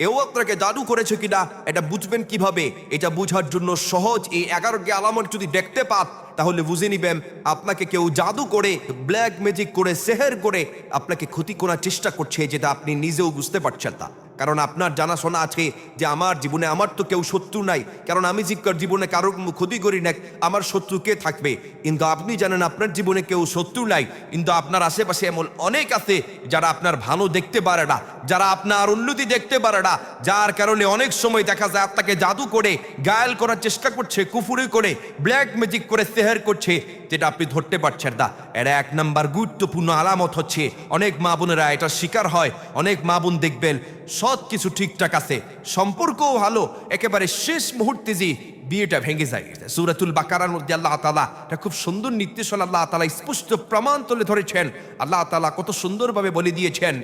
এও আপনাকে জাদু করেছে কিনা এটা বুঝবেন কীভাবে? এটা বুঝার জন্য সহজ। এই এগারোটি আলামত যদি দেখতে পাত তাহলে বুঝে নিবেন আপনাকে কেউ জাদু করে ব্ল্যাক ম্যাজিক করে, সেহের করে আপনাকে ক্ষতি করার চেষ্টা করছে যেটা আপনি নিজেও বুঝতে পারছেন না। কারণ আপনার জানাশোনা আছে যে আমার জীবনে আমার তো কেউ শত্রু নাই। কারণ আমি জিজ্ঞার জীবনে কারও ক্ষতি করি না আমার শত্রু কে থাকবে? কিন্তু আপনি জানেন আপনার জীবনে কেউ শত্রু নাই, কিন্তু আপনার আশেপাশে এমন অনেক আছে যারা আপনার ভালো দেখতে পারে না, যারা আপনার উন্নতি দেখতে পারে না, যার কারণে অনেক সময় দেখা যায় আপনাকে জাদু করে, গায়াল করার চেষ্টা করছে, কুফুরি করে ব্ল্যাক ম্যাজিক করে সেহের করছে, যেটা আপনি ধরতে পারছেন না। এর এক নাম্বার গুরুত্বপূর্ণ আলামত হচ্ছে, অনেক মা বোনেরা এটা শিকার হয়, অনেক মা বোন দেখবেন সব কিছু ঠিকঠাক আছে। সম্পর্কও ভালো একেবারে শেষ মুহূর্তে যে বিয়েটা ভেঙে যায়। সুরাতুল বাকারার মধ্যে আল্লাহ তালা এটা খুব সুন্দর নির্দেশনা আল্লাহ তালা স্পষ্ট প্রমাণ তুলে ধরেছেন। আল্লাহ তালা কত সুন্দরভাবে বলে দিয়েছেন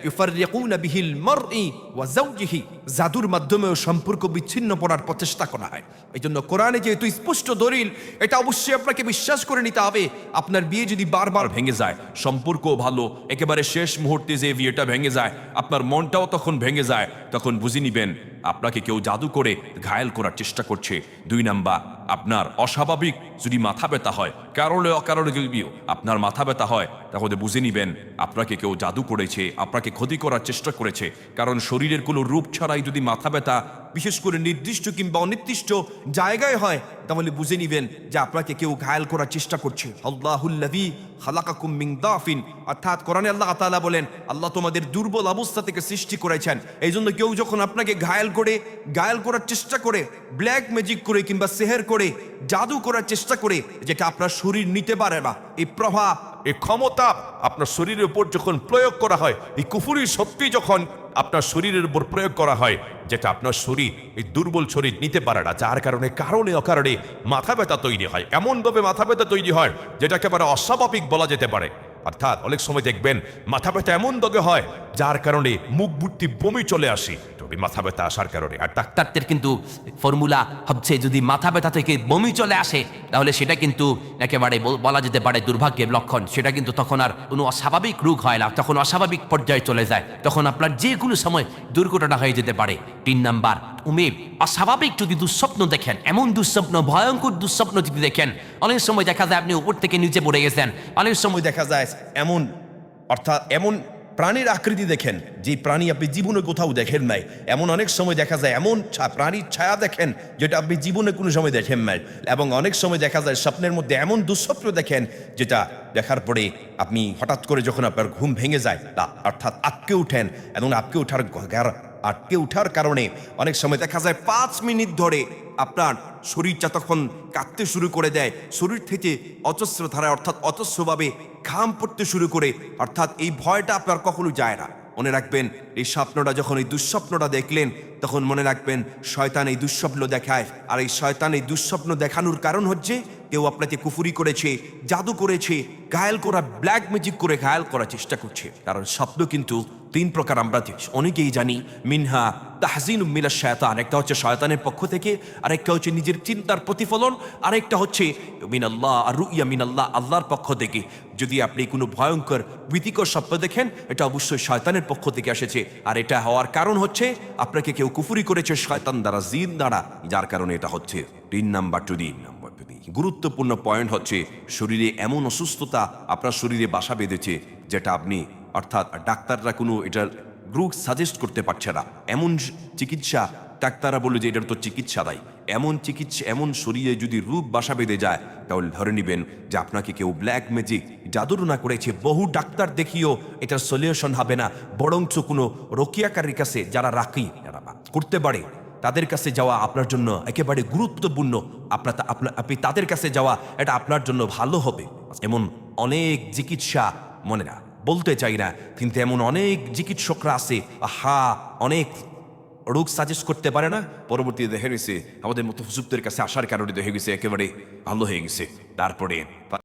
বিহিল জাদুর মাধ্যমেও সম্পর্ক বিচ্ছিন্ন করার প্রচেষ্টা করা হয়। এই জন্য কোরআনে যেহেতু স্পষ্ট দলিল, এটা অবশ্যই আপনাকে বিশ্বাস করে নিতে হবে, আপনার বিয়ে যদি বারবার ভেঙে যায় সম্পর্ক ভালো, একেবারে শেষ মুহূর্তে যে বিয়েটা ভেঙে যায়, আপনার মনটাও তখন ভেঙে যায়, তখন বুঝে নিবেন, আপনাকে কেউ জাদু করে ঘায়েল করার চেষ্টা করছে। দুই নাম্বার আপনার অস্বাভাবিক যদি মাথা ব্যথা হয় কারণে অকারণে যদি আপনার মাথা ব্যথা হয়, তাহলে বুঝে নিবেন আপনাকে কেউ জাদু করেছে, আপনাকে ক্ষতি করার চেষ্টা করেছে। কারণ শরীরের কোনো রূপ ছাড়াই যদি মাথা ব্যথা বিশেষ করে নির্দিষ্ট কিংবা অনির্দিষ্ট জায়গায় হয়, তাহলে বুঝে নিবেন যে আপনাকে কেউ ঘায়াল করার চেষ্টা করছে। আল্লাহুল্লাহি খালাকাকুম মিন দাফিন। অর্থাৎ কোরআনে আল্লাহ তাআলা বলেন, আল্লাহ তোমাদের দুর্বল অবস্থা থেকে সৃষ্টি করেছেন। এই জন্য কেউ যখন আপনাকে ঘায়াল করে, ঘায়াল করার চেষ্টা করে, ব্ল্যাক ম্যাজিক করে কিংবা সেহের করে জাদু করার চেষ্টা করে, যেটা আপনার শরীর নিতে পারে না। এই প্রভাব এই ক্ষমতা আপনার শরীরের উপর যখন প্রয়োগ করা হয়, এই কুফুরির শক্তি যখন আপনার শরীরের উপর প্রয়োগ করা হয়, যেটা আপনার শরীর এই দুর্বল শরীর নিতে পারে না, যার কারণে কারণে অকারণে মাথা ব্যথা তৈরি হয়। এমনভাবে মাথা ব্যথা তৈরি হয়, যেটাকে একেবারে অস্বাভাবিক বলা যেতে পারে। অর্থাৎ অনেক সময় দেখবেন মাথা ব্যথা এমন দগে হয়, যার কারণে মুখ বুদ্ধি বমি চলে আসে। তবে মাথা ব্যথা আসার কারণে। আর ডাক্তার ডাক্তারদের কিন্তু ফর্মুলা হচ্ছে, যদি মাথা ব্যথা থেকে বমি চলে আসে, তাহলে সেটা কিন্তু একেবারে বলা যেতে পারে দুর্ভাগ্যের লক্ষণ। সেটা কিন্তু তখন আর কোনো অস্বাভাবিক রোগ হয় না। তখন অস্বাভাবিক পর্যায়ে চলে যায়। তখন আপনার যে কোনো সময় দুর্ঘটনা হয়ে যেতে পারে। তিন নাম্বার উমে, অস্বাভাবিক যদি দুঃস্বপ্ন দেখেন, এমন দুঃস্বপ্ন, ভয়ঙ্কর দুঃস্বপ্ন যদি দেখেন, অনেক সময় দেখা যায় আপনি উপর থেকে নিচে পড়ে গেছেন। অনেক সময় দেখা যায় এমন, অর্থাৎ এমন প্রাণীর আকৃতি দেখেন, যে প্রাণী আপনি জীবনে কোথাও দেখেন নাই। এমন অনেক সময় দেখা যায় এমন প্রাণীর ছায়া দেখেন, যেটা আপনি জীবনে কোনো সময় দেখেন নাই। এবং অনেক সময় দেখা যায় স্বপ্নের মধ্যে এমন দুঃস্বপ্ন দেখেন, যেটা দেখার পরে আপনি হঠাৎ করে যখন আপনার ঘুম ভেঙে যায়, তা অর্থাৎ আটকে উঠেন, এবং আটকে ওঠার আটকে ওঠার কারণে অনেক সময় দেখা যায় পাঁচ মিনিট ধরে আপনার শরীরটা তখন কাঁদতে শুরু করে দেয়। শরীর থেকে অজস্র ধারায় অর্থাৎ অজস্রভাবে ঘাম পড়তে শুরু করে। অর্থাৎ এই ভয়টা আপনার কখনো যায় না। মনে রাখবেন, এই স্বপ্নটা যখন, এই দুঃস্বপ্নটা দেখলেন তখন মনে রাখবেন, শয়তান এই দুঃস্বপ্ন দেখায়। আর এই শয়তান এই দুঃস্বপ্ন দেখানোর কারণ হচ্ছে, কেউ আপনাকে কুফুরি করেছে, জাদু করেছে, ঘায়াল করা ব্ল্যাক ম্যাজিক করে ঘায়াল করার চেষ্টা করছে। কারণ স্বপ্ন কিন্তু তিন প্রকার আমরা অনেকেই জানি, মিনহা তাহজিন মিলা শয়তান। একটা হচ্ছে শয়তানের পক্ষ থেকে, আরেকটা হচ্ছে নিজের চিন্তার প্রতিফলন, আরেকটা হচ্ছে মিন আল্লাহ আর রুইয়া মিন আল্লাহ আল্লাহর পক্ষ থেকে। যদি আপনি কোনো ভয়ঙ্কর, ভীতিকর স্বপ্ন দেখেন, এটা অবশ্যই শয়তানের পক্ষ থেকে এসেছে। আর এটা হওয়ার কারণ হচ্ছে, আপনাকে কেউ কুফুরি করেছে শয়তান দ্বারা, জিন দ্বারা। যার কারণে এটা হচ্ছে তিন নাম্বার টু টু গুরুত্বপূর্ণ পয়েন্ট হচ্ছে, শরীরে এমন অসুস্থতা আপনার শরীরে বাসা বেঁধেছে, যেটা আপনি, অর্থাৎ ডাক্তাররা কোনো এটার রোগ সাজেস্ট করতে পারছে না। এমন চিকিৎসা, ডাক্তাররা বলল যে এটার তো চিকিৎসা দেয় এমন চিকিৎসা, এমন শরীরে যদি রূপ বাসা বেঁধে যায়, তাহলে ধরে নেবেন যে আপনাকে কেউ ব্ল্যাক ম্যাজিক জাদুরনা করেছে। বহু ডাক্তার দেখিও এটার সলিউশন হবে না। বরঞ্চ কোনো রকিয়াকারীর কাছে যারা রাখি করতে পারে, তাদের কাছে যাওয়া আপনার জন্য একেবারে গুরুত্বপূর্ণ। আপনার আপনি তাদের কাছে যাওয়া, এটা আপনার জন্য ভালো হবে। এমন অনেক চিকিৎসা, মনে না, বলতে চাই না, কিন্তু এমন অনেক চিকিৎসকরা আছে হা অনেক রোগ সাজেস্ট করতে পারে না? পরবর্তীতে দেখে গেছে, আমাদের মতো হুজুরদের কাছে আসার কারণে দেখে গেছে, একেবারে ভালো হয়ে গেছে। তারপরে